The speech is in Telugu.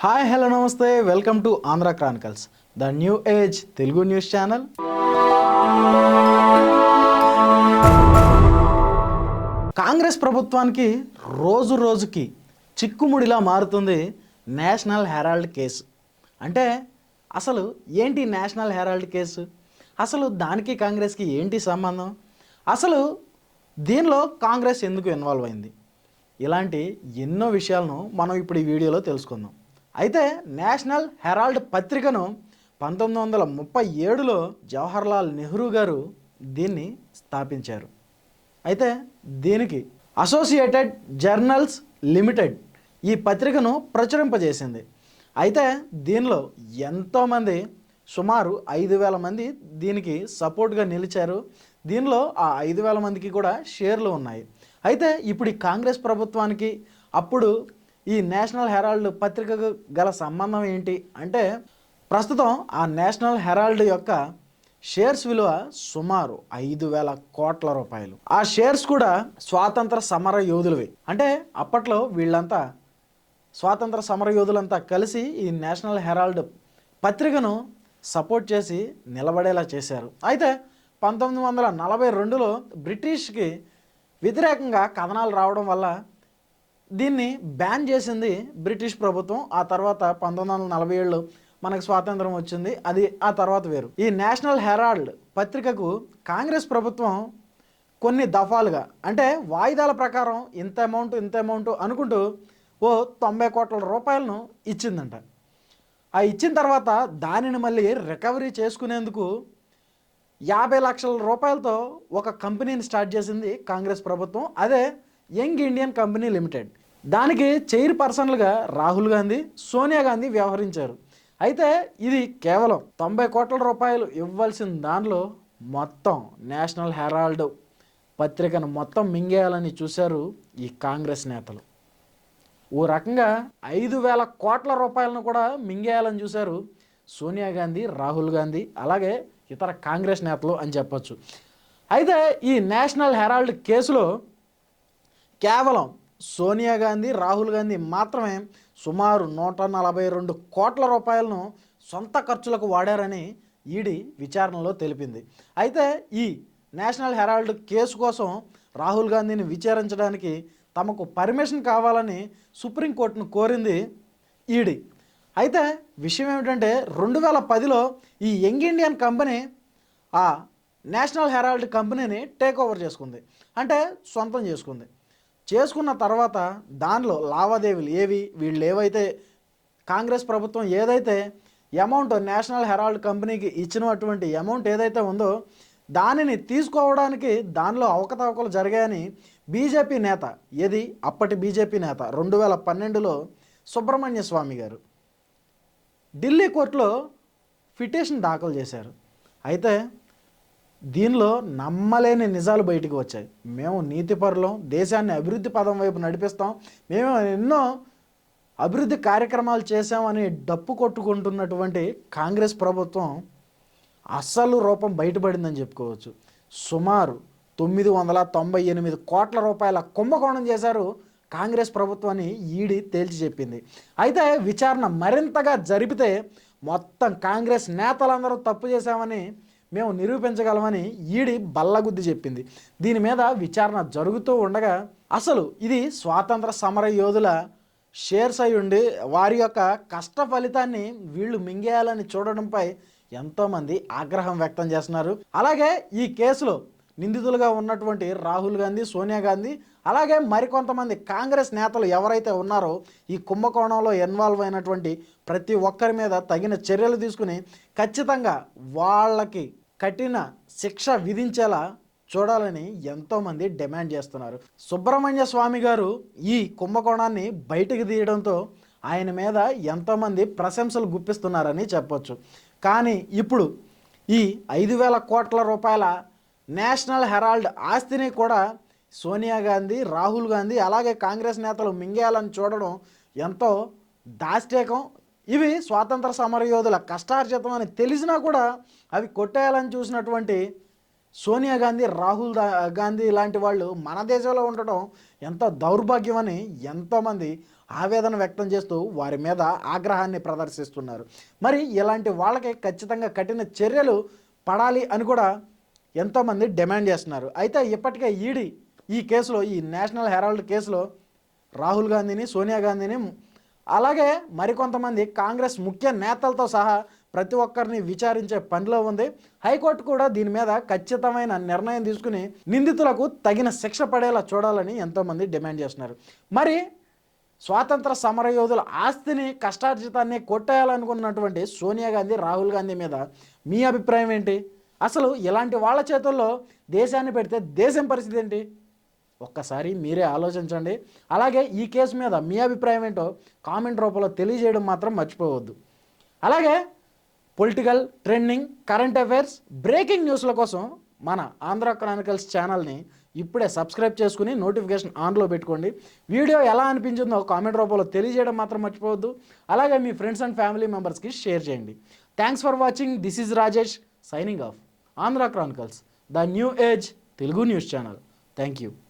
హాయ్ హలో నమస్తే. Welcome to Andhra chronicles the new age Telugu news channel. Congress ప్రభుత్వానికి రోజు రోజుకి చిక్కుముడిలా మారుతుంది నేషనల్ హెరాల్డ్ కేసు. అంటే అసలు ఏంటి నేషనల్ హెరాల్డ్ కేసు? అసలు దానికి కాంగ్రెస్కి ఏంటి సంబంధం? అసలు దీనిలో కాంగ్రెస్ ఎందుకు ఇన్వాల్వ్ అయింది? ఇలాంటి ఎన్నో విషయాలను మనం ఇప్పుడు ఈ వీడియోలో తెలుసుకుందాం. అయితే నేషనల్ హెరాల్డ్ పత్రికను పంతొమ్మిది వందల ముప్పై ఏడులో జవహర్లాల్ నెహ్రూ గారు దీన్ని స్థాపించారు. అయితే దీనికి అసోసియేటెడ్ జర్నల్స్ లిమిటెడ్ ఈ పత్రికను ప్రచురింపజేసింది. అయితే దీనిలో ఎంతోమంది సుమారు ఐదు వేల మంది దీనికి సపోర్ట్గా నిలిచారు. దీనిలో ఆ ఐదు వేల మందికి కూడా షేర్లు ఉన్నాయి. అయితే ఇప్పుడు కాంగ్రెస్ ప్రభుత్వానికి అప్పుడు ఈ నేషనల్ హెరాల్డ్ పత్రికకు గల సంబంధం ఏంటి అంటే ప్రస్తుతం ఆ నేషనల్ హెరాల్డ్ యొక్క షేర్స్ విలువ సుమారు ఐదు వేల కోట్ల రూపాయలు. ఆ షేర్స్ కూడా స్వాతంత్ర సమర యోధులవి. అంటే అప్పట్లో వీళ్ళంతా స్వాతంత్ర సమర యోధులంతా కలిసి ఈ నేషనల్ హెరాల్డ్ పత్రికను సపోర్ట్ చేసి నిలబడేలా చేశారు. అయితే పంతొమ్మిది వందల నలభై రెండులో బ్రిటిష్కి వ్యతిరేకంగా కథనాలు రావడం వల్ల దీన్ని బ్యాన్ చేసింది బ్రిటిష్ ప్రభుత్వం. ఆ తర్వాత పంతొమ్మిది వందల నలభై ఏళ్ళు మనకు స్వాతంత్రం వచ్చింది. అది ఆ తర్వాత వేరు. ఈ నేషనల్ హెరాల్డ్ పత్రికకు కాంగ్రెస్ ప్రభుత్వం కొన్ని దఫాలుగా అంటే వాయిదాల ప్రకారం ఇంత అమౌంట్ ఇంత అమౌంట్ అనుకుంటూ ఓ తొంభై కోట్ల రూపాయలను ఇచ్చిందంట. ఆ ఇచ్చిన తర్వాత దానిని మళ్ళీ రికవరీ చేసుకునేందుకు యాభై లక్షల రూపాయలతో ఒక కంపెనీని స్టార్ట్ చేసింది కాంగ్రెస్ ప్రభుత్వం. అదే యంగ్ ఇండియన్ కంపెనీ లిమిటెడ్. దానికి చైర్ పర్సన్లుగా రాహుల్ గాంధీ సోనియా గాంధీ వ్యవహరించారు. అయితే ఇది కేవలం తొంభై కోట్ల రూపాయలు ఇవ్వాల్సిన దానిలో మొత్తం నేషనల్ హెరాల్డ్ పత్రికను మొత్తం మింగేయాలని చూశారు ఈ కాంగ్రెస్ నేతలు. ఓ రకంగా ఐదు వేల కోట్ల రూపాయలను కూడా మింగేయాలని చూశారు సోనియా గాంధీ రాహుల్ గాంధీ అలాగే ఇతర కాంగ్రెస్ నేతలు అని చెప్పచ్చు. అయితే ఈ నేషనల్ హెరాల్డ్ కేసులో కేవలం సోనియా గాంధీ రాహుల్ గాంధీ మాత్రమే సుమారు నూట నలభై రెండు కోట్ల రూపాయలను సొంత ఖర్చులకు వాడారని ఈడీ విచారణలో తెలిపింది. అయితే ఈ నేషనల్ హెరాల్డ్ కేసు కోసం రాహుల్ గాంధీని విచారించడానికి తమకు పర్మిషన్ కావాలని సుప్రీంకోర్టును కోరింది ఈడీ. అయితే విషయం ఏమిటంటే రెండు వేల పదిలో ఈ యంగ్ ఇండియన్ కంపెనీ ఆ నేషనల్ హెరాల్డ్ కంపెనీని టేక్ ఓవర్ చేసుకుంది. అంటే సొంతం చేసుకుంది. చేసుకున్న తర్వాత దానిలో లావాదేవీలు ఏవి? వీళ్ళు ఏవైతే కాంగ్రెస్ ప్రభుత్వం ఏదైతే అమౌంట్ నేషనల్ హెరాల్డ్ కంపెనీకి ఇచ్చినటువంటి అమౌంట్ ఏదైతే ఉందో దానిని తీసుకోవడానికి దానిలో అవకతవకలు జరిగాయని బీజేపీ నేత ఏది? అప్పటి బీజేపీ నేత రెండు వేల పన్నెండులో సుబ్రహ్మణ్య స్వామి గారు ఢిల్లీ కోర్టులో పిటిషన్ దాఖలు చేశారు. అయితే దీనిలో నమ్మలేని నిజాలు బయటికి వచ్చాయి. మేము నీతిపరులం దేశాన్ని అభివృద్ధి పదం వైపు నడిపిస్తాం. మేము ఎన్నో అభివృద్ధి కార్యక్రమాలు చేశామని డప్పు కొట్టుకుంటున్నటువంటి కాంగ్రెస్ ప్రభుత్వం అస్సలు రూపం బయటపడిందని చెప్పుకోవచ్చు. సుమారు తొమ్మిది వందల తొంభై ఎనిమిది కోట్ల రూపాయల కుంభకోణం చేశారు కాంగ్రెస్ ప్రభుత్వాన్ని ఈడీ తేల్చి చెప్పింది. అయితే విచారణ మరింతగా జరిపితే మొత్తం కాంగ్రెస్ నేతలందరూ తప్పు చేశామని మేము నిరూపించగలమని ఈడి బల్లగుద్ది చెప్పింది. దీని మీద విచారణ జరుగుతూ ఉండగా అసలు ఇది స్వాతంత్ర సమర యోధుల షేర్స్ అయి ఉండి వారి యొక్క కష్ట ఫలితాన్ని వీళ్ళు మింగేయాలని చూడడంపై ఎంతోమంది ఆగ్రహం వ్యక్తం చేస్తున్నారు. అలాగే ఈ కేసులో నిందితులుగా ఉన్నటువంటి రాహుల్ గాంధీ సోనియా గాంధీ అలాగే మరికొంతమంది కాంగ్రెస్ నేతలు ఎవరైతే ఉన్నారో ఈ కుంభకోణంలో ఇన్వాల్వ్ అయినటువంటి ప్రతి ఒక్కరి మీద తగిన చర్యలు తీసుకుని ఖచ్చితంగా వాళ్ళకి కఠిన శిక్ష విధించేలా చూడాలని ఎంతోమంది డిమాండ్ చేస్తున్నారు. సుబ్రహ్మణ్య స్వామి గారు ఈ కుంభకోణాన్ని బయటకు తీయడంతో ఆయన మీద ఎంతోమంది ప్రశంసలు గుప్పిస్తున్నారని చెప్పొచ్చు. కానీ ఇప్పుడు ఈ ఐదు వేల కోట్ల రూపాయల నేషనల్ హెరాల్డ్ ఆస్తిని కూడా సోనియా గాంధీ రాహుల్ గాంధీ అలాగే కాంగ్రెస్ నేతలు మింగేయాలని చూడడం ఎంతో దాష్టీకం. ఇవి స్వాతంత్ర సమరయోధుల కష్టార్జితం అని తెలిసినా కూడా అవి కొట్టేయాలని చూసినటువంటి సోనియా గాంధీ రాహుల్ దా- గాంధీ లాంటి వాళ్ళు మన దేశంలో ఉండటం ఎంతో దౌర్భాగ్యమని ఎంతోమంది ఆవేదన వ్యక్తం చేస్తూ వారి మీద ఆగ్రహాన్ని ప్రదర్శిస్తున్నారు. మరి ఇలాంటి వాళ్ళకి ఖచ్చితంగా కఠిన చర్యలు పడాలి అని కూడా ఎంతోమంది డిమాండ్ చేస్తున్నారు. అయితే ఇప్పటికే ఈడీ ఈ కేసులో ఈ నేషనల్ హెరాల్డ్ కేసులో రాహుల్ గాంధీని సోనియా గాంధీని అలాగే మరికొంతమంది కాంగ్రెస్ ముఖ్య నేతలతో సహా ప్రతి ఒక్కరిని విచారించే పనిలో ఉంది. హైకోర్టు కూడా దీని మీద ఖచ్చితమైన నిర్ణయం తీసుకుని నిందితులకు తగిన శిక్ష పడేలా చూడాలని ఎంతోమంది డిమాండ్ చేస్తున్నారు. మరి స్వాతంత్ర సమరయోధుల ఆస్తిని కష్టార్జితాన్ని కొట్టేయాలనుకున్నటువంటి సోనియా గాంధీ రాహుల్ గాంధీ మీద మీ అభిప్రాయం ఏంటి? అసలు ఇలాంటి వాళ్ళ చేతుల్లో దేశాన్ని పెడితే దేశం పరిస్థితి ఏంటి? ఒక్కసారి మీరే ఆలోచించండి. అలాగే ఈ కేసు మీద మీ అభిప్రాయం ఏంటో కామెంట్ రూపంలో తెలియజేయడం మాత్రం మర్చిపోవద్దు. అలాగే political trending current affairs breaking న్యూస్ల కోసం మన ఆంధ్ర క్రానికల్స్ ఛానల్ని ఇప్పుడే సబ్స్క్రైబ్ చేసుకుని నోటిఫికేషన్ ఆన్లో పెట్టుకోండి. వీడియో ఎలా అనిపించిందో కామెంట్ రూపంలో తెలియజేయడం మాత్రం మర్చిపోవద్దు. అలాగే మీ ఫ్రెండ్స్ అండ్ ఫ్యామిలీ మెంబర్స్కి షేర్ చేయండి. Thanks for watching. This is Rajesh signing off. Andhra Chronicles, the new age Telugu news channel. Thank you.